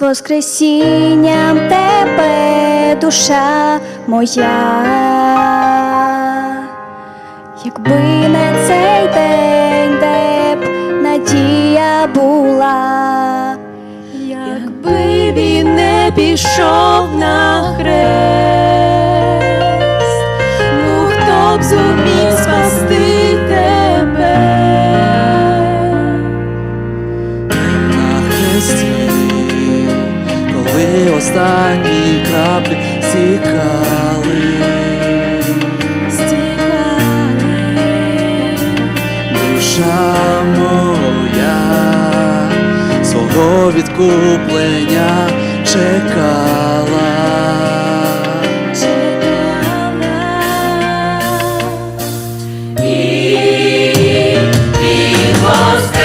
Воскресінням тебе, душа моя, якби не цей день, де б надія була, Якби він не пішов на хрест, свого відкуплення чекала. з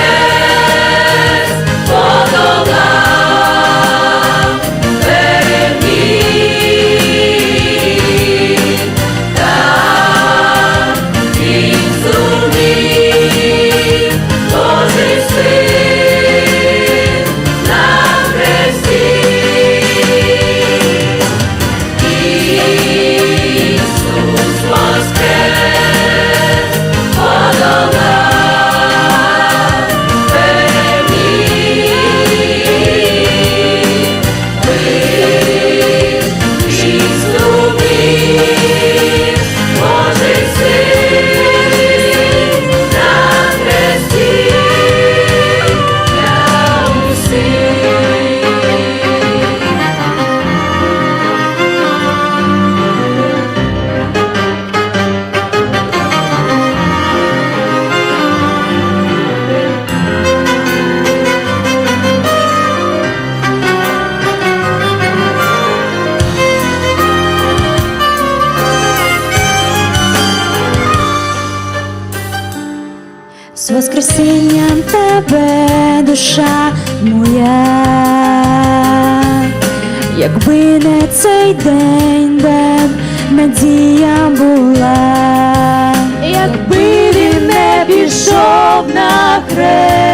Воскресінням тебе, душа моя, якби не цей день, де б надія була, Якби він не пішов на хрест,